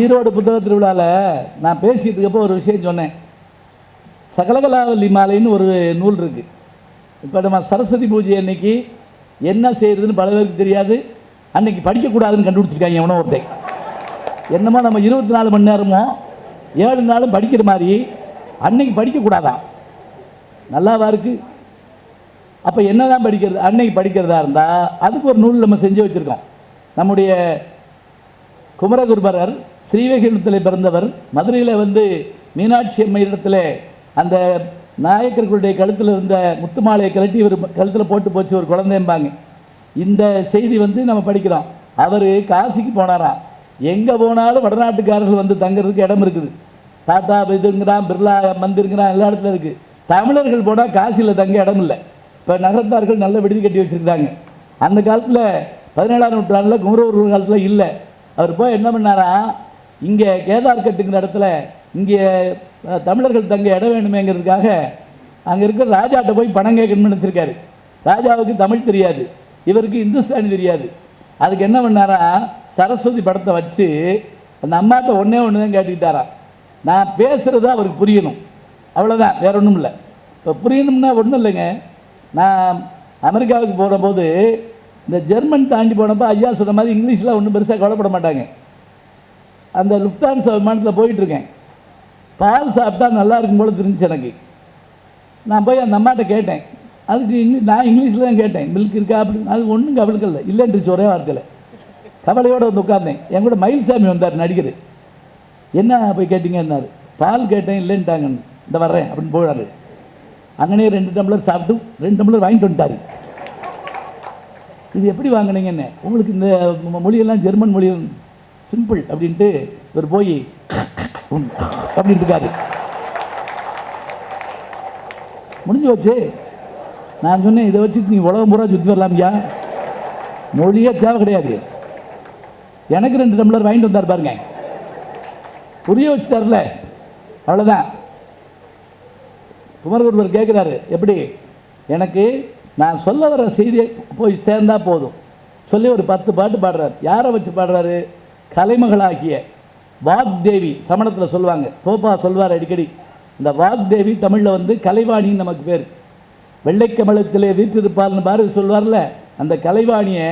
ஈரோடு புத்தக திருவிழாவில் நான் பேசிட்டு ஒரு விஷயம் சொன்னேன். சகலகலாவல்லி மாலைன்னு ஒரு நூல் இருக்குது இப்போ நம்ம சரஸ்வதி பூஜை அன்னைக்கு என்ன செய்கிறதுன்னு பல பேருக்கு தெரியாது. அன்னைக்கு படிக்கக்கூடாதுன்னு கண்டுபிடிச்சிருக்காங்க எவனோ ஒருத்தன். என்னமோ நம்ம இருபத்தி நாலு மணி நேரமோ ஏழு நாளும் படிக்கிற மாதிரி அன்னைக்கு படிக்கக்கூடாதான். நல்லாவா இருக்குது அப்போ என்ன தான் படிக்கிறது? அன்னைக்கு படிக்கிறதா இருந்தால் அதுக்கு ஒரு நூல் நம்ம செஞ்சு வச்சுருக்கோம். நம்முடைய குமரகுருபரர் ஸ்ரீவைகுண்டத்தில் பிறந்தவர் மதுரையில் வந்து மீனாட்சி அம்மையிடத்தில் அந்த நாயக்கர்களுடைய கழுத்தில் இருந்த முத்துமாலையை கழட்டி ஒரு கழுத்தில் போட்டு போச்சு ஒரு குழந்தைம்பாங்க இந்த செய்தி வந்து நம்ம படிக்கிறோம். அவர் காசிக்கு போனாராம் எங்கே போனாலும் வடநாட்டுக்காரர்கள் வந்து தங்குறதுக்கு இடம் இருக்குது. டாட்டா இதுங்கிறான் பிர்லா மந்திருங்கிறான் எல்லா இடத்துல இருக்குது தமிழர்கள் போனால் காசியில் தங்க இடம் இல்லை. இப்போ நகரத்தார்கள் நல்ல விடுதி கட்டி வச்சுருக்காங்க அந்த காலத்தில் பதினேழாம் நூற்றாண்டில் குமரூர் காலத்தில் இல்லை. அவர் போய் என்ன பண்ணாரா? இங்கே கேதார்கட்டுங்கிற இடத்துல இங்கே தமிழர்கள் தங்க இடம் வேணுமேங்கிறதுக்காக அங்கே இருக்கிற ராஜாட்ட போய் பணம் கேட்கணும்னு நினச்சிருக்காரு. ராஜாவுக்கு தமிழ் தெரியாது. இவருக்கு இந்துஸ்தானி தெரியாது. அதுக்கு என்ன பண்ணாரா? சரஸ்வதி படத்தை வச்சு அந்த அம்மாட்ட ஒன்றே ஒன்று தான் கேட்டுக்கிட்டாராம். நான் பேசுகிறது அவருக்கு புரியணும். அவ்வளோதான் வேற ஒன்றும் இல்லை. இப்போ புரியணும்னா ஒன்றும் இல்லைங்க. நான் அமெரிக்காவுக்கு போகும்போது இந்த ஜெர்மன் தாண்டி போனப்போ ஐயா சொன்ன மாதிரி இங்கிலீஷில் ஒன்றும் பெருசாக கவலைப்பட மாட்டாங்க. அந்த லுஃப்டான்ஸ் விமானத்தில் போயிட்டுருக்கேன். பால் சாப்பிட்டா நல்லா இருக்கும் போல தெரிஞ்சு எனக்கு. நான் போய் அந்த அம்மாட்ட கேட்டேன். அதுக்கு இங்கிலீஷ் நான் இங்கிலீஷில் தான் கேட்டேன். மில்க் இருக்கா அப்படின்னு அது ஒன்றும் கவலைக்கு இல்லை. இல்லைன்றுச்சு ஒரே வார்த்தையில். கவலையோடு வந்து உட்கார்ந்தேன். என் கூட மயில்சாமி வந்தார் நடிகர். என்ன போய் கேட்டீங்கன்னாரு. பால் கேட்டேன் இல்லைன்ட்டாங்கன்னு. இந்த வர்றேன் அப்படின்னு போயிடாரு அங்கனே ரெண்டு டம்ளர் சாப்பிட்டு ரெண்டு டம்ளர் வாங்கிட்டு வந்துட்டாரு. இது எப்படி வாங்குனீங்கன்னு? உங்களுக்கு இந்த மொழியெல்லாம் ஜெர்மன் மொழி சிம்பிள் அப்படின்ட்டு இவர் போய் அப்படின்ட்டு இருக்காரு முடிஞ்சு வச்சு நான் சொன்னேன் இதை வச்சு நீ உலகம் பூரா சுற்றி வரலாம்யா. மொழியே தேவை கிடையாது. எனக்கு ரெண்டு டம்ளர் வாங்கிட்டு வந்தார் பாருங்க. புரிய வச்சு தரல அவ்வளோதான் குமரகுருவர் கேட்குறாரு எப்படி? எனக்கு நான் சொல்ல வர செய்தியை போய் சேர்ந்தா போதும். சொல்லி ஒரு பத்து பாட்டு பாடுறாரு. யாரை வச்சு பாடுறாரு? கலைமகளாகிய வாக்தேவி சமணத்தில் சொல்லுவாங்க தோப்பா சொல்வார் அடிக்கடி. இந்த வாக்தேவி தமிழில் வந்து கலைவாணின்னு நமக்கு பேர். வெள்ளைக்கமலத்திலே வீற்றிருப்பார்னு பாரு சொல்வார்ல அந்த கலைவாணியை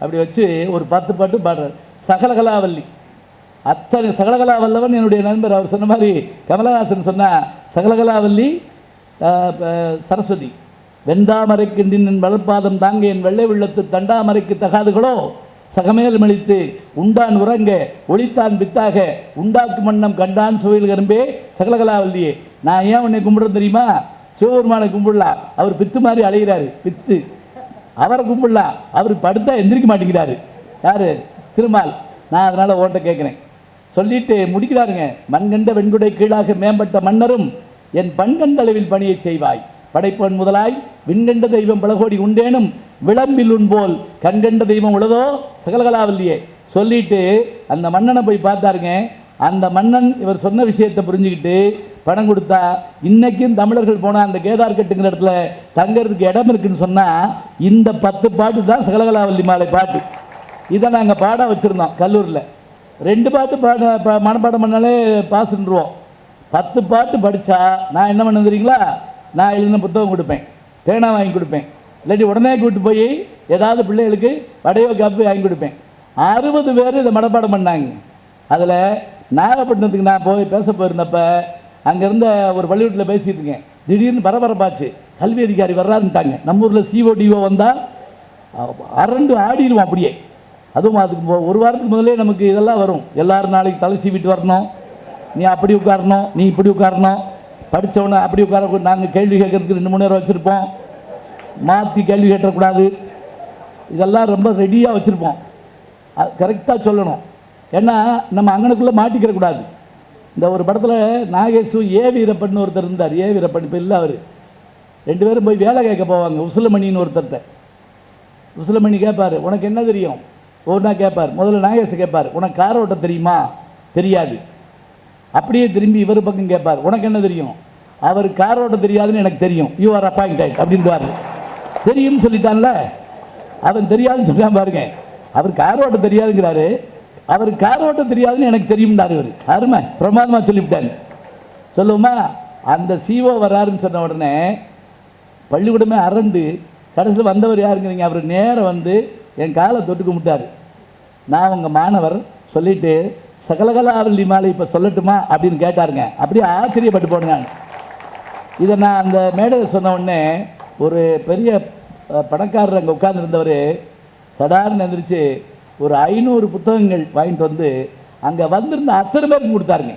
அப்படி வச்சு ஒரு பத்து பாட்டு பாடுறார். சகலகலாவல்லி. அத்தனை சகலகலாவல்லவன் என்னுடைய நண்பர். அவர் சொன்ன மாதிரி கமலஹாசன் சொன்னால் சகலகலாவல்லி சரஸ்வதி. வெண்டாமரைக்கு நின் வளர்ப்பாதம் தாங்க என் வெள்ளை உள்ளத்து தண்டாமரைக்கு தகாதுகளோ சகமேல் மலித்து உண்டான் உறங்க ஒளித்தான் பித்தாக உண்டாக்கு மன்னம் கண்டான் சுவையில் கரும்பே சகலகலாவல்லியே நான் ஏன் உன்னை கும்பிடுறது தெரியுமா? சிவபெருமானை கும்பிடலாம் அவர் பித்து மாதிரி அலைகிறாரு பித்து. அவரை கும்பிடலாம் அவர் படுத்தா எந்திரிக்க மாட்டேங்கிறாரு. யாரு? திருமால். நான் அதனால் ஓட்ட கேட்குறேன். சொல்லிட்டு முடிக்கிறாருங்க. மண்கண்ட வெண்குடை கீழாக மேம்பட்ட மன்னரும் என் பண்கண்டளவில் பணியை செய்வாய். படைப்பன் முதலாய் விண்கண்ட தெய்வம் பலகோடி உண்டேனும் விளம்பில் உண்போல் கண்கண்ட தெய்வம் உள்ளதோ சகலகலாவல்லியே. சொல்லிட்டு அந்த மன்னனை போய் பார்த்தாருங்க. அந்த மன்னன் இவர் சொன்ன விஷயத்தை புரிஞ்சுக்கிட்டு பணம் கொடுத்தா இன்றைக்கும் தமிழர்கள் போனால் அந்த கேதார்கட்டுங்கிற இடத்துல தங்கறதுக்கு இடம் இருக்குன்னு சொன்னால் இந்த பத்து பாட்டு தான் சகலகலாவல்லி மாலை பாட்டு. இதை நாங்கள் பாட வச்சுருந்தோம் கல்லூரியில். ரெண்டு பாட்டு பாட மனப்பாடம் பண்ணாலே பாஸ்ன்றுவோம் பத்து பாட்டு படித்தா நான் என்ன பண்ண தெரியுங்களா? நான் எழுதின புத்தகம் கொடுப்பேன். பேனா வாங்கி கொடுப்பேன். இல்லாட்டி உடனே கூப்பிட்டு போய் ஏதாவது பிள்ளைகளுக்கு வடையோ காப்பி வாங்கி கொடுப்பேன். அறுபது பேர் இதை மனப்பாடம் பண்ணாங்க. அதில் நாகப்பட்டினத்துக்கு நான் போய் பேச போயிருந்தப்ப அங்கே இருந்த ஒரு பள்ளிக்கூடத்தில் பேசிட்டு இருக்கேன். திடீர்னு பரபரப்பாச்சு. கல்வி அதிகாரி வர்றாருன்ட்டாங்க. நம்ம ஊரில் சிஓடிஓ வந்தால் அரண்டு ஆடிடுவோம் அப்படியே. அதுவும் அதுக்கு ஒரு வாரத்துக்கு முதலே நமக்கு இதெல்லாம் வரும். எல்லாரும் நாளைக்கு தலை சீவிட்டு வரணும். நீ அப்படி உட்காரணும் நீ இப்படி உட்காரணும். படித்தவனை அப்படி உட்கார நாங்கள் கேள்வி கேட்கறதுக்கு ரெண்டு மூணு நேரம் வச்சுருப்போம். மாற்றி கேள்வி கேட்டக்கூடாது. இதெல்லாம் ரொம்ப ரெடியாக வச்சுருப்போம். கரெக்டாக சொல்லணும். ஏன்னா நம்ம அங்கனுக்குள்ளே மாட்டிக்கிற கூடாது. இந்த ஒரு படத்தில் நாகேஷு ஏ வீரப்பன் ஒருத்தர் இருந்தார். ஏ வீரப்பன் இப்போ இல்லை அவர். ரெண்டு பேரும் போய் வேலை கேட்க போவாங்க. உசிலமணின்னு ஒருத்தர்கிட்ட உசிலமணி கேட்பார் உனக்கு என்ன தெரியும்? ஒன்றா கேட்பார் முதல்ல நாகேஷ் கேட்பார் உனக்கு கார் ஓட்ட தெரியுமா? தெரியாது. அப்படியே திரும்பி இவர் பக்கம் கேட்பார் உனக்கு என்ன தெரியும்? அவர் கார் ஓட்ட தெரியாதுன்னு எனக்கு தெரியும். யூ ஆர் அப்பாயிண்டட் அப்படின்வார் தெரியும்னு சொல்லிட்டான்ல? அவன் தெரியாதுன்னு சொல்லிட்டான் பாருங்க. அவர் கார் ஓட்ட தெரியாதுங்கிறாரு. அவர் கார் ஓட்ட தெரியாதுன்னு எனக்கு தெரியும்டாரு இவர். அருமை. பிரமாதமா சொல்லிவிட்டாங்க சொல்லுவோமா? அந்த சிஓ வராருன்னு சொன்ன உடனே பள்ளிக்கூடமே அரண்டு கடைசியில் வந்தவர் யாருங்கிறீங்க? அவர் நேரம் வந்து என் காலை தொட்டு கும்பிட்டாரு. நான் உங்கள் மாணவர் சொல்லிவிட்டு சகலகலாவல்லி மாலை இப்போ சொல்லட்டுமா அப்படின்னு கேட்டாருங்க. அப்படியே ஆச்சரியப்பட்டு போனேன் நான். இதை நான் அந்த மேடையில் சொன்ன உடனே ஒரு பெரிய பணக்காரர் அங்கே உட்கார்ந்துருந்தவர் சடார்னு எந்திரிச்சு ஒரு ஐநூறு புத்தகங்கள் வாங்கிட்டு வந்து அங்கே வந்திருந்த அத்தனை பேருக்கு கொடுத்தாருங்க.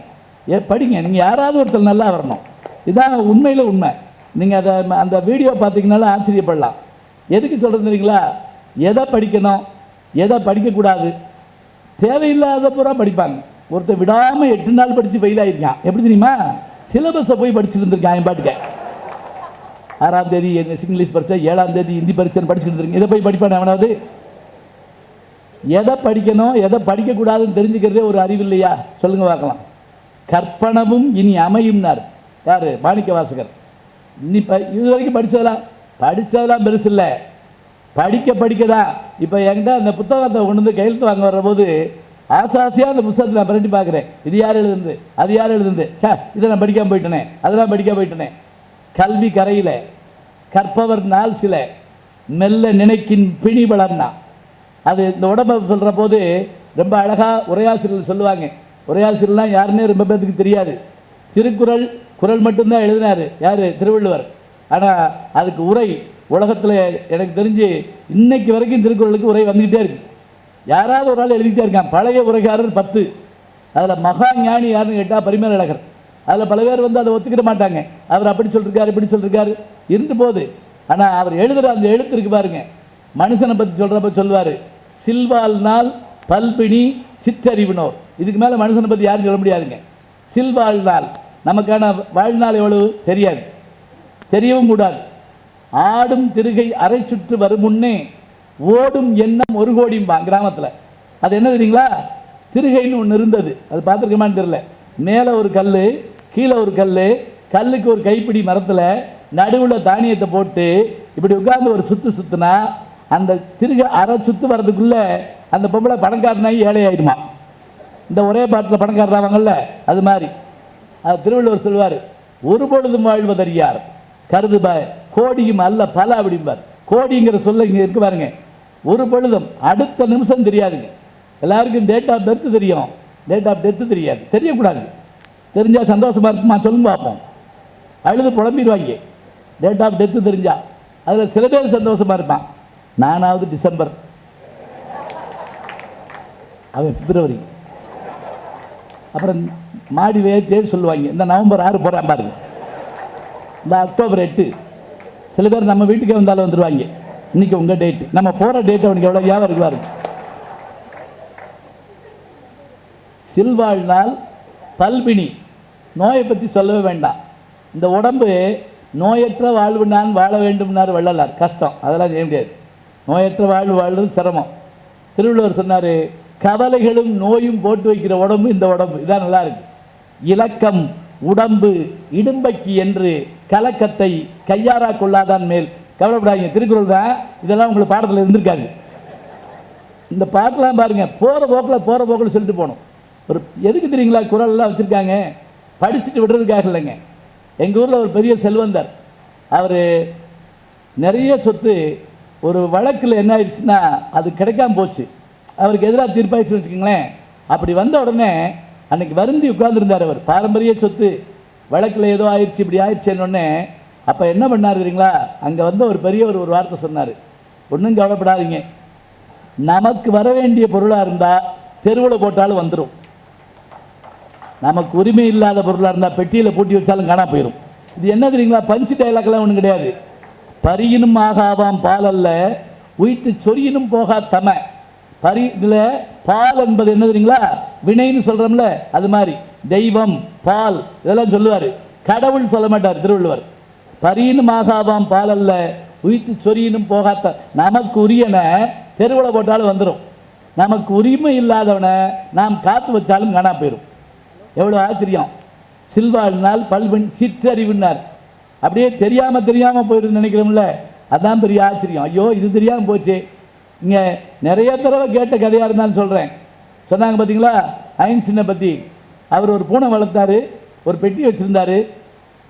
ஏ படிங்க நீங்கள் யாராவது ஒருத்தர் நல்லா வரணும். இதான் உண்மையில் உண்மை. நீங்கள் அதை அந்த வீடியோ பார்த்தீங்கனாலும் ஆச்சரியப்படலாம். எதுக்கு சொல்கிறது தெரியுங்களா? எதை படிக்கணும்? எதை படிக்கக்கூடாது? தேவையில்லாத பூரா படிப்பாங்க. ஒருத்தர் விடாமல் எட்டு நாள் படித்து ஃபெயில் ஆகிருக்கான் எப்படி தெரியுமா? சிலபஸை போய் படிச்சுட்டு இருந்திருக்கான் என் பாட்டுக்க? ஆறாம் தேதி இங்கிலீஷ் பரிச்சை ஏழாம் தேதி ஹிந்தி பரிச்சைன்னு படிச்சுட்டு இருந்திருக்கீங்க. இதை போய் படிப்பான் அவனாவது? எதை படிக்கணும் எதை படிக்கக்கூடாதுன்னு தெரிஞ்சுக்கிறதே ஒரு அறிவு இல்லையா? சொல்லுங்க பார்க்கலாம். கற்பனவும் இனி அமையும்னார். யார்? மாணிக்க வாசகர் இனி ப இது வரைக்கும் படிச்சதெல்லாம் படிச்சதெல்லாம் பெருசு இல்லை. படிக்க படிக்க தான் இப்போ என்கிட்ட அந்த புத்தகத்தை கொண்டு வந்து கையெழுத்து வாங்க வரும்போது ஆசை ஆசையாக அந்த புத்தகத்தை நான் பிரட்டி பார்க்குறேன். இது யார் எழுதுந்து அது யார் எழுதுந்து சார் இதை நான் படிக்காமல் போயிட்டேனே. அதெல்லாம் படிக்காம போயிட்டேனே. கல்வி கரையில் கற்பவர் நாள் சில மெல்ல நினைக்கின் பிணி வளர்னா. அது இந்த உடம்பை சொல்கிற போது ரொம்ப அழகாக உரையாசிரியர் சொல்லுவாங்க. உரையாசிரியர்லாம் யாருன்னே ரொம்ப பேத்துக்கு தெரியாது. திருக்குறள் குறள் மட்டும்தான் எழுதினார். யார்? திருவள்ளுவர். ஆனால் அதுக்கு உரை உலகத்தில் எனக்கு தெரிஞ்சு இன்னைக்கு வரைக்கும் திருக்குறளுக்கு உரை வந்துக்கிட்டே இருக்கு. யாராவது ஒரு ஆள் எழுதிக்கிட்டே இருக்கான். பழைய உரைக்காரர் பத்து. அதில் மகா ஞானி யாருன்னு கேட்டால் பரிமேலழகர் அதில் பல பேர் வந்து அதை ஒத்துக்கிட மாட்டாங்க. அவர் அப்படி சொல்லிருக்காரு இப்படி சொல்லிருக்காரு. இருந்து போது ஆனால் அவர் எழுதுகிற அந்த எழுத்து இருக்கு பாருங்க. மனுஷனை பற்றி சொல்கிறப்ப சொல்லுவார் சில்வாழ்நாள் பல்பிணி சிற்றறிவினோர். இதுக்கு மேலே மனுஷனை பற்றி யாரும் சொல்ல முடியாதுங்க. சில்வாழ்நாள். நமக்கான வாழ்நாள் எவ்வளவு? தெரியாது. தெரியவும் கூடாது. ஆடும் திருகை அரை சுற்று வரும் முன்னே ஓடும் எண்ணம் ஒரு கோடிம்பா கிராமத்தில். அது என்ன தெரியுங்களா? திருகைன்னு ஒன்று இருந்தது. அது பார்த்துருக்கமான்னு தெரியல. மேலே ஒரு கல் கீழே ஒரு கல் கல்லுக்கு ஒரு கைப்பிடி மரத்தில் நடுவில் தானியத்தை போட்டு இப்படி உட்கார்ந்து ஒரு சுற்று சுற்றுனா அந்த திருகை அரை சுற்று வர்றதுக்குள்ளே அந்த பொம்பளை பணக்காரனாகி ஏழை ஆயிடுமா? இந்த ஒரே பாட்டில் பணக்காரராவாங்கல்ல அது மாதிரி. அது திருவள்ளுவர் சொல்வார் ஒரு பொழுதும் வாழ்வதறியார். கருதுபாய் கோடியும் அல்ல பல அப்படிம்பார் கோடிங்கிற சொல்ல இங்கே இருக்கு பாருங்க. ஒரு பொழுதும் அடுத்த நிமிஷம் தெரியாதுங்க. எல்லாருக்கும் டேட் ஆஃப் பர்த் தெரியும். டேட் ஆஃப் டெத்து தெரியாது. தெரியக்கூடாது. தெரிஞ்சா சந்தோஷமா இருக்குமா? சொல்லும் பார்ப்போம். அழுது புலம்பிடுவாங்க. டேட் ஆஃப் டெத்து தெரிஞ்சா. அதில் சில பேர் சந்தோஷமா இருப்பான். நானாவது டிசம்பர். அவன் பிப்ரவரி. அப்புறம் மாடி வேறு தேதி சொல்லுவாங்க. இந்த நவம்பர் ஆறு போகிறான் பாருங்க. இந்த அக்டோபர் எட்டு. சில பேர் நம்ம வீட்டுக்கே வந்தாலும் வந்துடுவாங்க இன்னைக்கு உங்கள் டேட்டு நம்ம போகிற டேட் அவனுக்கு எவ்வளோ ஞாபகம் இருக்கு சில்வாழ்நாள் பல்பினி. நோயை பற்றி சொல்லவே வேண்டாம். இந்த உடம்பு நோயற்ற வாழ்வு நான் வாழ வேண்டும்னார் வள்ளலார். கஷ்டம். அதெல்லாம் செய்ய முடியாது. நோயற்ற வாழ்வு வாழ்றது சிரமம். திருவள்ளுவர் சொன்னார் கவலைகளும் நோயும் போட்டு வைக்கிற உடம்பு இந்த உடம்பு. இதான் நல்லா இருக்கு. இலக்கம் உடம்பு இடும்பைக்கு என்று கலக்கத்தை கையாரா கொள்ளாதான் மேல். கவலைப்படாதீங்க. திருக்குறள் தான் இதெல்லாம் உங்களுக்கு பாடத்தில் இருந்திருக்காது. இந்த பாட்டெலாம் பாருங்கள் போகிற போக்கில் போகிற போக்கில் சொல்லிட்டு போகணும். ஒரு எதுக்கு தெரியுங்களா? குரல்லாம் வச்சுருக்காங்க. படிச்சுட்டு விடுறதுக்காக இல்லைங்க. எங்கள் ஊரில் ஒரு பெரிய செல்வந்தர். அவர் நிறைய சொத்து ஒரு வழக்கில் என்ன ஆயிடுச்சுன்னா அது கிடைக்காம போச்சு. அவருக்கு எதிராக தீர்ப்பாயிடுச்சுன்னு வச்சுக்கோங்களேன். அப்படி வந்த உடனே அன்னைக்கு வருந்தி உட்கார்ந்துருந்தார் அவர். பாரம்பரிய சொத்து. வழக்கில் ஏதோ ஆயிடுச்சு இப்படி ஆயிடுச்சுன்னொடனே அப்போ என்ன பண்ணார் தெரியுங்களா? அங்கே வந்து ஒரு பெரியவர் ஒரு வார்த்தை சொன்னார். ஒன்றும் கவலைப்படாதீங்க. நமக்கு வர வேண்டிய பொருளாக இருந்தால் தெருவில் போட்டாலும் வந்துடும் நமக்கு உரிமை இல்லாத பொருளாக இருந்தால் பெட்டியில் பூட்டி வச்சாலும் காணா போயிடும் இது என்ன தெரியுங்களா? பஞ்சு டைலாக்லாம் ஒன்றும் கிடையாது. பரியினும் ஆகாவாம் பால் அல்ல உயித்து சொரியினும் போகா தம. பரி இதில் பால் என்பது என்ன தெரியுங்களா? வினைன்னு சொல்கிறோம்ல அது மாதிரி. தெய்வம் பால் இதெல்லாம் சொல்லுவார். கடவுள் சொல்ல மாட்டார் திருவள்ளுவர். பரியினும் ஆகாவாம் பால் அல்ல உயித்து சொரியினும் போகாத நமக்கு உரியனை தெருவில் போட்டாலும் வந்துடும் நமக்கு உரிமை இல்லாதவனை நாம் காத்து வச்சாலும் காணா போயிடும் எவ்வளோ ஆச்சரியம். சில்வாழ்னால் பல்வன் சிற்றறிவுன்னார். அப்படியே தெரியாமல் தெரியாமல் போயிடும் நினைக்கிறோம்ல அதான் பெரிய ஆச்சரியம். ஐயோ இது தெரியாமல் போச்சு. இங்கே நிறைய தடவை கேட்ட கதையாக இருந்தாலும் சொல்கிறேன் சொன்னாங்க பார்த்தீங்களா ஐன்ஸ்டீனை பற்றி அவர் ஒரு பூனை வளர்த்தாரு ஒரு பெட்டி வச்சுருந்தார்.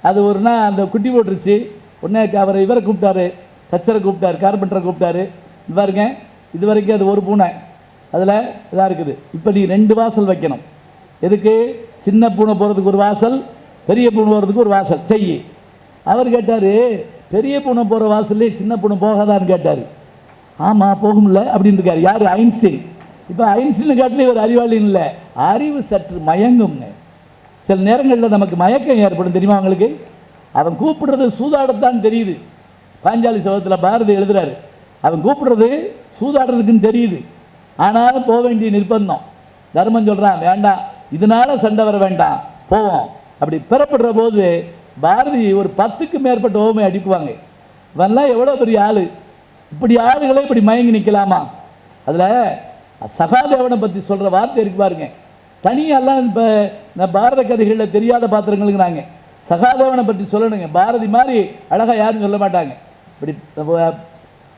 அது ஒரு நாள் அந்த குட்டி போட்டுருச்சு. உடனே அவரை இவரை கூப்பிட்டாரு கச்சரை கூப்பிட்டாரு கார்பெண்டரை கூப்பிட்டாரு. இது பாருங்க இது வரைக்கும் அது ஒரு பூனை. அதில் இதாக இருக்குது. இப்போ நீ ரெண்டு வாசல் வைக்கணும். எதுக்கு? சின்ன பூனை போகிறதுக்கு ஒரு வாசல் பெரிய பூனை போகிறதுக்கு ஒரு வாசல். செய் அவர் கேட்டார் பெரிய பூனை போகிற வாசல்லே சின்ன பூனை போகாதான்னு கேட்டார். ஆமாம் போகும்ல அப்படின்னு இருக்கார். யார்? ஐன்ஸ்டீன். இப்போ ஐன்ஸ்டீன் காட்டிலே ஒரு அறிவாளின்னு இல்லை. அறிவு சற்று மயங்குங்க சில நேரங்களில் நமக்கு மயக்கம் ஏற்படும் தெரியுமா அவங்களுக்கு அவன் கூப்பிடுறது சூதாடத்தான் தெரியுது. பாஞ்சாலி சோகத்தில் பாரதி எழுதுறாரு. அவன் கூப்பிடுறது சூதாடுறதுக்குன்னு தெரியுது. ஆனாலும் போக வேண்டிய நிர்பந்தம். தர்மம் சொல்கிறான் வேண்டாம். இதனால் சண்டை வர வேண்டாம். போவோம். அப்படி பெறப்படுற போது பாரதி ஒரு பத்துக்கு மேற்பட்ட ஓமை அடிக்குவாங்க இவெல்லாம் எவ்வளோ பெரிய ஆள். இப்படி ஆளுகளே இப்படி மயங்கி நிற்கலாமா அதில் சகாதேவனை பற்றி சொல்கிற வார்த்தை இருக்கு பாருங்க. தனியெல்லாம் இப்போ இந்த பாரத கதைகளில் தெரியாத பாத்திரங்களுங்கிறாங்க சகாதேவனை பற்றி சொல்லணுங்க. பாரதி மாதிரி அழகாக யாரும் சொல்ல மாட்டாங்க. இப்படி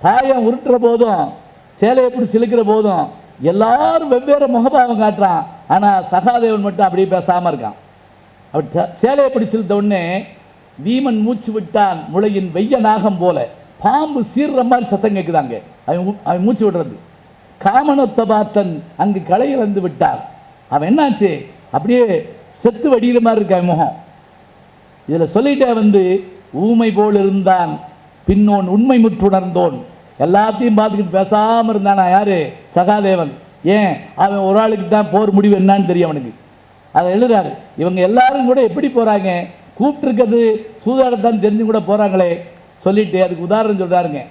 தாயம் உருட்டுற போதும் சேலையை எப்படி சிலுக்கிற போதும் எல்லாரும் வெவ்வேறு முகபாவம் காட்டுறான். ஆனால் சகாதேவன் மட்டும் அப்படியே பேசாமல் இருக்கான். அப்படி ச- சேலையை பிடிச்சிருந்த உடனே வீமன் மூச்சு விட்டான் முளையின் வெய்ய நாகம் போல. பாம்பு சீர்ற மாதிரி சத்தம் கேட்குதாங்க அவன் அவன் மூச்சு விடுறது. காமனொத்த பார்த்தன் அங்கு களை இழந்து விட்டார். அவன் என்னாச்சு? அப்படியே செத்து வடிகிற மாதிரி இருக்க முகம். இதில் சொல்லிட்டே வந்து ஊமை போல் இருந்தான் பின்னோன் உண்மை முற்றுணர்ந்தோன். எல்லாத்தையும் பார்த்துக்கிட்டு பேசாமல் இருந்தானா யாரு? சகாதேவன். ஏன்? அவன் ஒரு ஆளுக்கு தான் போர் முடிவு என்னன்னு தெரியும் அவனுக்கு. அதை எழுதுறாரு. இவங்க எல்லாரும் கூட எப்படி போகிறாங்க கூப்பிட்டுருக்கிறது சூதாடத்தான் தெரிஞ்சு கூட போகிறாங்களே சொல்லிட்டு அதுக்கு உதாரணம் சொல்கிறாருங்க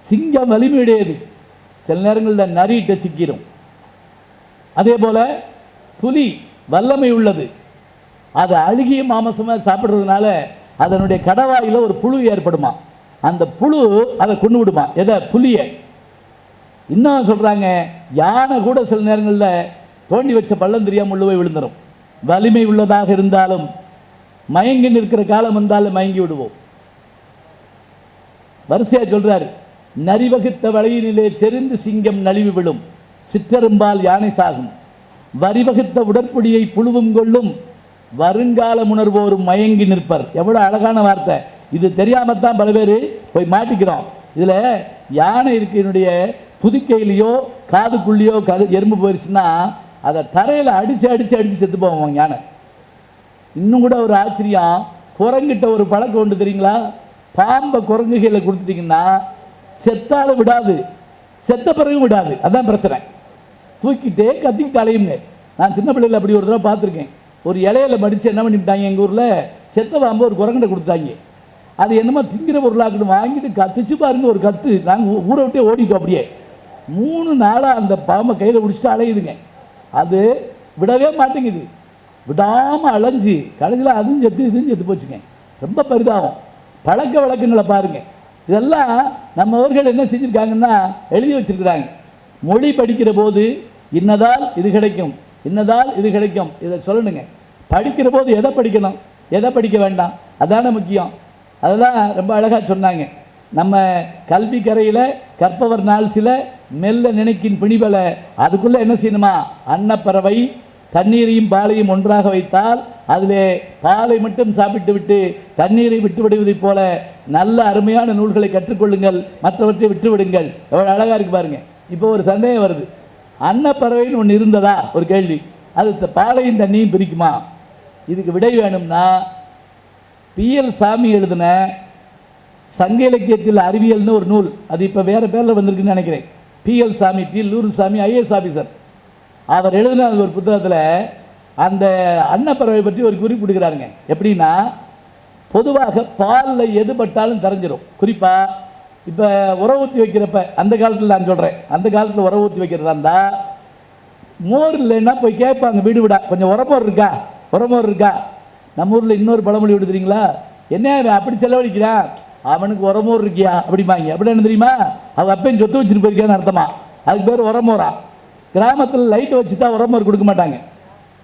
சிங்கம் வலிமையுடையது. சில நேரங்களில் நரியிட்ட சிக்கிரும். அதே போல புலி வல்லமை உள்ளது. அது அழுகிய மாமசமாக சாப்பிட்றதுனால அதனுடைய கடவாயில் ஒரு புழு ஏற்படுமா. அந்த புழு அதை கொண்டு விடுமா. எதை? புலியை. இன்னும் சொல்கிறாங்க யானை கூட சில நேரங்களில் தோண்டி வச்ச பள்ளம் தெரியாமல் முழுவை விழுந்துடும் வலிமை உள்ளதாக இருந்தாலும் மயங்கி நிற்கிற காலம் வந்தாலும் மயங்கி விடுவோம். வரிசையா சொல்றாரு. நரிவகுத்த வழியினிலே தெரிந்து சிங்கம் நலிவு விழும். சிற்றரும்பால் யானை சாகும். வரிவகுத்த உடற்புடியை புழுவும் கொள்ளும். வருங்கால உணர்வோரும் மயங்கி நிற்பர். எவ்வளோ அழகான வார்த்தை. இது தெரியாமத்தான் பல பேர் போய் மாட்டிக்கிறோம். இதில் யானை இருக்கினுடைய புதுக்கையிலையோ காதுக்குள்ளேயோ கது எறும்பு போயிடுச்சுன்னா அதை தரையில் அடித்து அடித்து அடித்து செத்து போவோம் யானை. இன்னும் கூட ஒரு ஆச்சரியம். குரங்கிட்ட ஒரு பழக்கம் உண்டு தெரியுங்களா? பாம்பை குரங்குகளை கொடுத்துட்டிங்கன்னா செத்தாலும் விடாது. செத்த பிறகு விடாது. அதான் பிரச்சனை. தூக்கிட்டே கத்திக்கிட்டு அலையுங்க நான் சின்ன பிள்ளையில அப்படி ஒரு தடவை பார்த்துருக்கேன். ஒரு இலையில மடித்து என்ன பண்ணிவிட்டாங்க எங்கள் ஊரில்? செத்த வாம்பு ஒரு குரங்கண்டை கொடுத்தாங்க. அது என்னமோ திங்கிற பொருளாக்கணும் வாங்கிட்டு கத்திச்சு பாருங்க ஒரு கத்து. நாங்கள் ஊரை விட்டே ஓடிட்டோம் அப்படியே. மூணு நாளாக அந்த பாம்பை கையில் பிடிச்சிட்டு அலையுதுங்க. அது விடவே மாட்டேங்குது. விடாமல் அலைஞ்சு கடைசியில் அதுவும் செத்து இதுவும் செத்து போச்சுங்க. ரொம்ப பரிதாபம். பழக்க வழக்கங்களை பாருங்கள் இதெல்லாம் நம்ம அவர்கள் என்ன செஞ்சுருக்காங்கன்னா எழுதி வச்சிருக்கிறாங்க. மொழி படிக்கிற போது இன்னதால் இது கிடைக்கும் இன்னதால் இது கிடைக்கும் இதை சொல்லணுங்க. படிக்கிற போது எதை படிக்கணும் எதை படிக்க வேண்டாம் அதான முக்கியம். அதெல்லாம் ரொம்ப அழகாக சொன்னாங்க. நம்ம கல்வி கரையில் கற்பவர் நாள் சில மெல்ல நினைக்கின் பிணிபலை அதுக்குள்ளே என்ன செய்யணுமா? அன்னப்பறவை தண்ணீரையும் பாலையும் ஒன்றாக வைத்தால் அதிலே பாலை மட்டும் சாப்பிட்டு விட்டு தண்ணீரை விட்டு விடுவதைப் போல நல்ல அருமையான நூல்களை கற்றுக்கொள்ளுங்கள். மற்றவற்றை விட்டு விடுங்கள் எவ்வளோ அழகாக இருக்கு பாருங்க. இப்போ ஒரு சந்தேகம் வருது. அன்னப்பறவைன்னு ஒன்று இருந்ததா? ஒரு கேள்வி. அது த- பாலையும் தண்ணியும் பிரிக்குமா? இதுக்கு விடை வேணும்னா பிஎல் சாமி எழுதின சங்க இலக்கியத்தில் அறிவியல்னு ஒரு நூல். அது இப்போ வேறு பேரில் வந்திருக்குன்னு நினைக்கிறேன். PL Sami P. Lure Sami IAS officer அவர் எழுதின ஒரு புத்தகத்தில் அந்த அன்னப்பறவை பற்றி ஒரு குறிப்பிடுகிறாருங்க எப்படின்னா பொதுவாக பாலில் எது பட்டாலும் தெரிஞ்சிடும் குறிப்பாக இப்போ உரம் ஊற்றி வைக்கிறப்ப அந்த காலத்தில் நான் சொல்கிறேன் அந்த காலத்தில் உரம் ஊற்றி வைக்கிறதா இருந்தால் மோர் இல்லைன்னா போய் கேட்பாங்க வீடு விடா. கொஞ்சம் உரமோர் இருக்கா? உரமோர் இருக்கா? நம்ம ஊரில் இன்னொரு பழமொழி விடுதுறீங்களா என்ன அவன் அப்படி செலவழிக்கிறான்? அவனுக்கு உரமோர் இருக்கியா? அப்படிம்பாங்க. அப்படி என்ன தெரியுமா? அவன் அப்பையும் சொத்து வச்சுட்டு போயிருக்கான்னு அர்த்தமா? அதுக்கு பேர் உரமோரா கிராமத்தில் லைட் வச்சு தான் உரமோர் கொடுக்க மாட்டாங்க.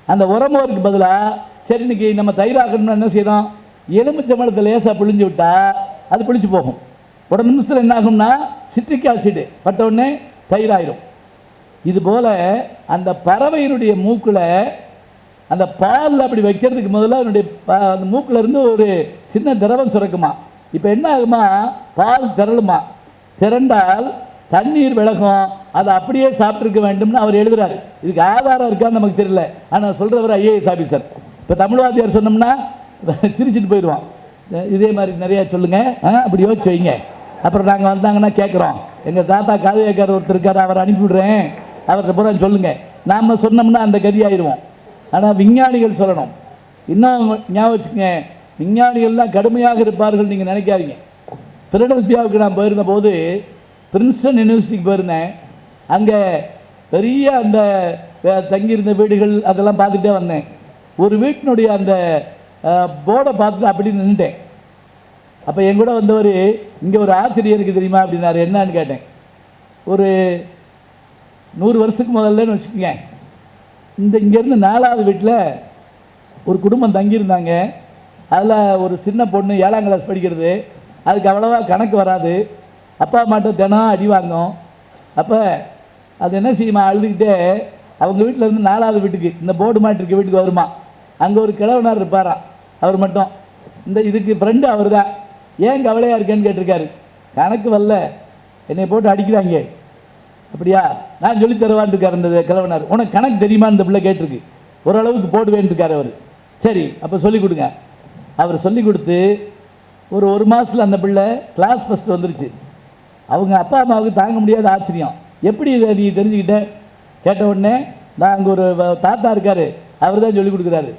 அந்த உரமோருக்கு பதிலாக சரி இன்னைக்கு நம்ம தயிராக்கணும்னா என்ன செய்யணும் எலுமிச்சம்பழத்தை லேசாக பிழிஞ்சு விட்டால் அது பிழிச்சு போகும். ஒரு நிமிஷத்தில் என்ன ஆகும்னா சிட்ரிக் ஆசிடு பட்ட உடனே தயிராயிரும் இது போல் அந்த பறவையினுடைய மூக்கில் அந்த பாலில் அப்படி வைக்கிறதுக்கு முதல்ல அதனுடைய ப- அந்த மூக்கில் இருந்து ஒரு சின்ன திரவம் சுரக்குமா. இப்போ என்ன ஆகுமா? பால் திரளுமா. திரண்டால் தண்ணீர் விலகும். அதை அப்படியே சாப்பிட்ருக்க வேண்டும்னு அவர் எழுதுறாரு. இதுக்கு ஆதாரம் இருக்கான்னு நமக்கு தெரியல. ஆனால் சொல்கிறவர் ஐஏஎஸ் ஆஃபீஸர் இப்போ தமிழ்வாதியார் சொன்னோம்னா சிரிச்சிட்டு போயிடுவான். இதே மாதிரி நிறையா சொல்லுங்கள் ஆ, அப்படி யோசிச்சு வைங்க. அப்புறம் நாங்கள் வந்தாங்கன்னா கேட்குறோம் எங்கள் தாத்தா காதையக்கார் ஒருத்தர் இருக்கார் அவரை அனுப்பிவிடுறேன். அவர்கிட்ட பூரா சொல்லுங்கள் நாம் சொன்னோம்னா அந்த கதி ஆயிடுவோம் ஆனால் விஞ்ஞானிகள் சொல்லணும். இன்னும் ஞாபகம் வச்சுக்கங்க. விஞ்ஞானிகள்லாம் கடுமையாக இருப்பார்கள் நீங்கள் நினைக்காதீங்க. பிலடெல்பியாவுக்கு நான் போயிருந்த போது பிரின்ஸ்டன் யூனிவர்சிட்டிக்கு போயிருந்தேன். அங்கே பெரிய அந்த தங்கியிருந்த வீடுகள் அதெல்லாம் பார்த்துட்டே வந்தேன். ஒரு வீட்டினுடைய அந்த போர்டை பார்த்துட்டு அப்படி நின்றுட்டேன் அப்போ என் கூட வந்தவர் இங்கே ஒரு ஆச்சரியம் இருக்குது தெரியுமா அப்படின்னாரு. என்னன்னு கேட்டேன். ஒரு நூறு வருஷத்துக்கு முதல்லன்னு வச்சுக்கோங்க. இந்த இங்கேருந்து நாலாவது வீட்டில் ஒரு குடும்பம் தங்கியிருந்தாங்க. அதில் ஒரு சின்ன பொண்ணு ஏழாம் கிளாஸ் படிக்கிறது. அதுக்கு அவ்வளோவா கணக்கு வராது. அப்பா அம்மாட்ட தினம் அடி வாங்கும். அப்போ அது என்ன செய்யுமா? அழுதுகிட்டே அவங்க வீட்டில் இருந்து நாலாவது வீட்டுக்கு இந்த போர்டு மாட்டிருக்க வீட்டுக்கு வருமா? அங்கே ஒரு கிழவனார் இருப்பாராம் அவர் மட்டும். இந்த இதுக்கு ஃப்ரெண்டு அவர் தான் ஏன் கவலையாக இருக்கேன்னு கேட்டிருக்காரு. கணக்கு வரல. என்னை போட்டு அடிக்கிறாங்க. அப்படியா? நான் சொல்லி தருவான் இருக்கார் இந்த கிழவனார். உனக்கு கணக்கு தெரியுமான்னு இந்த பிள்ளை கேட்டிருக்கு. ஓரளவுக்கு போடுவேன்ட்டுருக்கார் அவர். சரி அப்போ சொல்லிக் கொடுங்க. அவர் சொல்லி கொடுத்து ஒரு ஒரு மாதத்தில் அந்த பிள்ளை கிளாஸ் ஃபஸ்ட் வந்துருச்சு. அவங்க அப்பா அம்மாவுக்கு தாங்க முடியாத ஆச்சரியம். எப்படி இதை நீ தெரிஞ்சுக்கிட்ட? கேட்ட உடனே நான் அங்கே ஒரு தாத்தா இருக்கார். அவர் தான் சொல்லி கொடுக்குறாரு.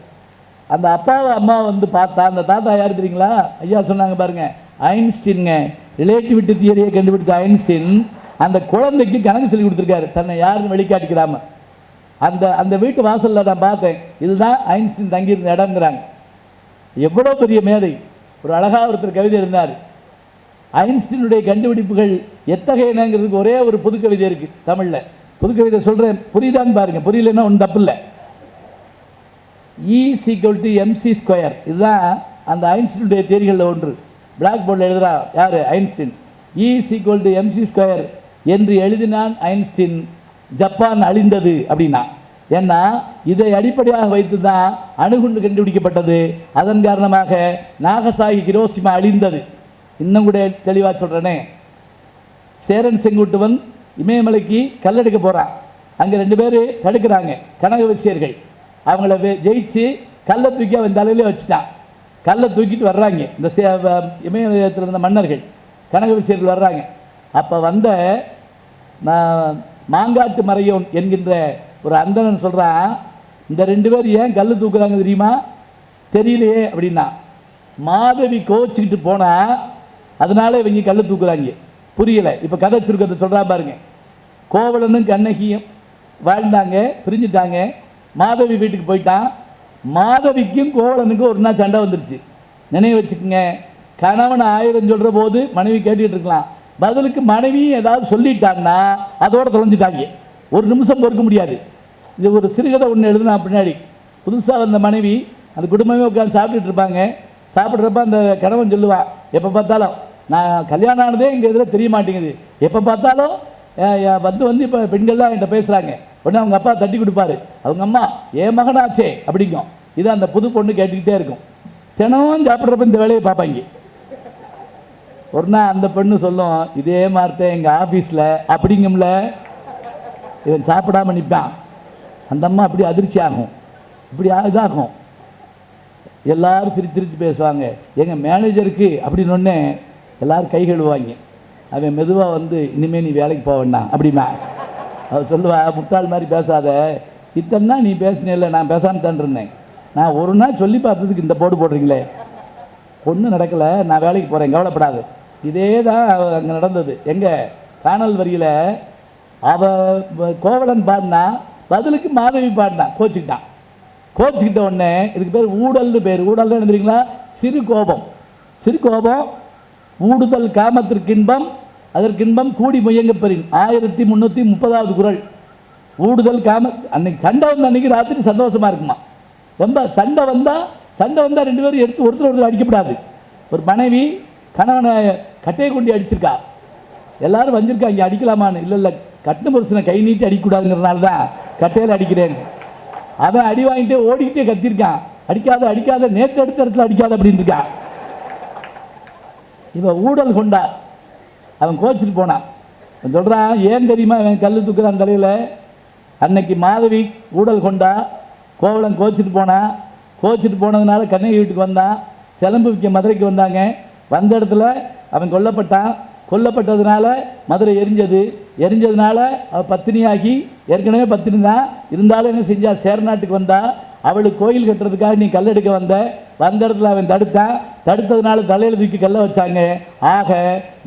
அந்த அப்பாவை அம்மா வந்து பார்த்தா அந்த தாத்தா யார் தெரியுங்களா? ஐயா சொன்னாங்க பாருங்க ஐன்ஸ்டீனுங்க. ரிலேட்டிவிட்டி தியரியை கண்டுபிடித்த ஐன்ஸ்டீன் அந்த குழந்தைக்கு கணக்கு சொல்லி கொடுத்துருக்காரு. தன்னை யாருன்னு வெளிக்காட்டிக்கிறாம அந்த அந்த வீட்டு வாசலில் நான் பார்த்தேன். இதுதான் ஐன்ஸ்டீன் தங்கியிருந்த இடம்ங்கிறாங்க. எவ்வளோ பெரிய மேதை. ஒரு அழகாக ஒருத்தர் கவிதை இருந்தார் ஐன்ஸ்டீனுடைய கண்டுபிடிப்புகள் எத்தகையனங்கிறதுக்கு ஒரே ஒரு புது கவிதை இருக்கு தமிழில். புது கவிதை புரியுதான்னு பாருங்க. புரியலன்னா ஒன்றும் தப்பு இல்லை E e equal to MC square இதுதான் அந்த ஐன்ஸ்டீனுடைய தேரிகளில் ஒன்று. பிளாக் போர்டில் எழுதுறா யார்? Einstein. E equal to MC square என்று எழுதினான் ஐன்ஸ்டீன். ஜப்பான் அழிந்தது அப்படின்னா. ஏன்னா இதை அடிப்படையாக வைத்து தான் அணுகுண்டு கண்டுபிடிக்கப்பட்டது. அதன் காரணமாக நாகசாகி கிரோசிமா அழிந்தது. இன்னும் கூட தெளிவாக சொல்கிறேனே சேரன் செங்குட்டுவன் இமயமலைக்கு கல்லெடுக்க போகிறான் அங்கே ரெண்டு பேர் தடுக்கிறாங்க கனகவசியர்கள் அவங்கள வெ- ஜெயிச்சு கல்லை தூக்கி அவன் தலையிலே வச்சுட்டான். கல்லை தூக்கிட்டு வர்றாங்க. இந்த சே- இமயத்தில் இருந்த மன்னர்கள் கனகவசியர்கள் வர்றாங்க. அப்போ வந்த மாங்காட்டு மறையோன் என்கின்ற ஒரு அந்தணன் சொல்கிறான் இந்த ரெண்டு பேர் ஏன் கல் தூக்குறாங்க தெரியுமா? தெரியலையே அப்படின்னா. மாதவி கோச்சிக்கிட்டு போனால் அதனால இவங்க கல் தூக்குறாங்க. புரியலை. இப்போ கதை சுருக்கத்தை சொல்கிறா பாருங்க. கோவலனும் கண்ணகியும் வாழ்ந்தாங்க பிரிஞ்சுட்டாங்க. மாதவி வீட்டுக்கு போயிட்டான். மாதவிக்கும் கோவலனுக்கும் ஒரு நாள் சண்டை வந்துருச்சு. நினைவு வச்சுக்கோங்க. கணவன் ஆயிரம் சொல்கிற போது மனைவி கேட்டுக்கிட்டு இருக்கலாம். பதிலுக்கு மனைவி ஏதாவது சொல்லிட்டான்னா அதோட தொலைஞ்சிட்டாங்க. ஒரு நிமிஷம் பொறுக்க முடியாது. இது ஒரு சிறுகதை ஒன்று எழுதுனா பின்னாடி. புதுசாக வந்த மனைவி அந்த குடும்பமே உட்காந்து சாப்பிட்டுட்டு இருப்பாங்க. சாப்பிட்றப்ப அந்த கணவன் சொல்லுவான் எப்போ பார்த்தாலும் நான் கல்யாணம் ஆனதே இங்கே இதில் தெரிய மாட்டேங்குது. எப்போ பார்த்தாலும் வந்து வந்து இப்போ பெண்கள்லாம் என்கிட்ட பேசுகிறாங்க உடனே அவங்க அப்பா தட்டி கொடுப்பாரு. அவங்க அம்மா என் மகனாச்சே அப்படிங்கும். இது அந்த புது பொண்ணு கேட்டுக்கிட்டே இருக்கும். தினமும் சாப்பிட்றப்ப இந்த வேலையை பார்ப்பாங்க. ஒரு நாள் அந்த பெண்ணு சொல்லும் இதே மாதிரி எங்கள் ஆஃபீஸில் அப்படிங்கும்ல. இவன் சாப்பிடாம நிற்பான் அந்த அம்மா அப்படி அதிர்ச்சி ஆகும். இப்படி இதாகும். எல்லோரும் சிரித்து சிரித்து பேசுவாங்க. எங்கள் மேனேஜருக்கு அப்படின்னு ஒன்னே எல்லாரும் கை கழுவாங்க. அவன் மெதுவாக வந்து இனிமேல் நீ வேலைக்கு போக வேண்டாம். அப்படிமா அவர் சொல்லுவா முட்டாள் மாதிரி பேசாத. இத்தனை நாள் நீ பேசினேல்ல நான் பேசாமல் தான் இருந்தேன். நான் ஒரு நாள் சொல்லி பார்த்ததுக்கு இந்த போர்டு போடுறீங்களே. ஒன்றும் நடக்கலை. நான் வேலைக்கு போகிறேன் கவலைப்படாது. இதே தான் அங்கே நடந்தது. எங்கே காணல் வரியில் அவ கோவலன் பாடினா பதிலுக்கு மாதவி பாடினான் கோச்சிக்கிட்டான். கோச்சிக்கிட்ட உடனே இதுக்கு பேர் ஊடல்னு பேர். ஊடல்னு என்ன சிறு கோபம். சிறு கோபம் ஊடுதல் காமத்திற்கின்பம் அதற்கின்பம் கூடி முயங்கப்பெறின் ஆயிரத்தி முந்நூற்றி முப்பதாவது குரல். ஊடுதல் காம அன்னைக்கு சண்டை வந்த அன்னைக்கு ராத்திரி சந்தோஷமாக இருக்குமா? ரொம்ப சண்டை வந்தால் சண்டை வந்தால் ரெண்டு பேரும் எடுத்து ஒருத்தர் ஒருத்தர் அடிக்கப்படாது. ஒரு மனைவி கணவனை கட்டையை கொண்டு அடிச்சிருக்கா. எல்லாரும் வந்திருக்காங்க அடிக்கலாமான்னு. இல்லை இல்லை கட்டின புருஷனை கை நீட்டி அடிக்கக்கூடாதுங்கிறதுனால தான் கட்டையில் அடிக்கிறேன். அவன் அடி வாங்கிட்டு ஓடிக்கிட்டே கத்திருக்கான் அடிக்காத அடிக்காத நேற்று எடுத்த இடத்துல அடிக்காத அப்படின்னு இருக்கான் இவன் ஊழல் கொண்டா. அவன் கோச்சிட்டு போனான் அவன் சொல்கிறான் ஏன் தெரியுமா அவன் கல் தூக்குறான் தலையில்? அன்னைக்கு மாதவி ஊழல் கொண்டா கோவலம் கோச்சிட்டு போனான் கோச்சிட்டு போனதுனால கண்ணகி வீட்டுக்கு வந்தான் சிலம்பு விற்க மதுரைக்கு வந்தாங்க. வந்த இடத்துல அவன் கொல்லப்பட்டான். கொல்லப்பட்டதுனால மதுரை எரிஞ்சது. எரிஞ்சதுனால அவள் பத்தினியாகி ஏற்கனவே பத்தினி தான் இருந்தாலும் என்ன செஞ்சா? சேரநாட்டுக்கு வந்தா. அவளுக்கு கோயில் கட்டுறதுக்காக நீ கல் எடுக்க வந்த. வந்த இடத்துல அவன் தடுத்தான். தடுத்ததுனால தலையில் தூக்கி கல்லை வச்சாங்க. ஆக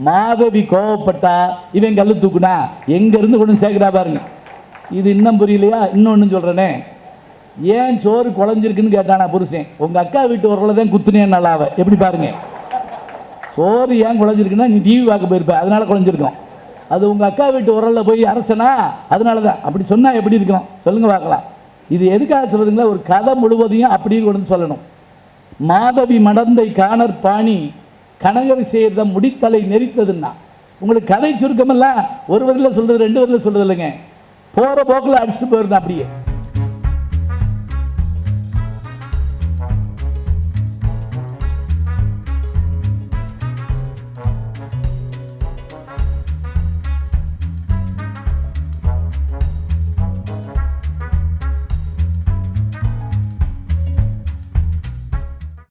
மாதவி கோவப்பட்டா இவன் கல் தூக்குனா. எங்கேருந்து ஒன்று கொண்டு பாருங்க. இது இன்னும் புரியலையா? இன்னொன்று சொல்கிறேனே ஏன் சோறு குழஞ்சிருக்குன்னு கேட்டானா புருஷன். உங்கள் அக்கா வீட்டு உரல தான் குத்துனேன் நல்லாவை எப்படி பாருங்கள் சோறு ஏன் குழஞ்சிருக்குன்னா நீ டிவி பார்க்க போயிருப்ப. அதனால குழஞ்சிருக்கோம். அது உங்கள் அக்கா வீட்டு உரலில் போய் அரைச்சனா அதனால தான் அப்படி சொன்னால் எப்படி இருக்கும்? சொல்லுங்க பார்க்கலாம். இது எதுக்காக சொல்றதுங்களா? ஒரு கதை முழுவதையும் அப்படியே கொண்டு சொல்லணும். மாதவி மடந்தை காணற் பாணி கனகரி செய்த முடித்தலை நெறித்ததுன்னா. உங்களுக்கு கதை சுருக்கமெல்லாம் ஒரு வரியில் சொல்கிறது ரெண்டு வரியில் சொல்கிறது இல்லைங்க. போகிற போக்கில் அடிச்சுட்டு போயிருந்தேன் அப்படியே.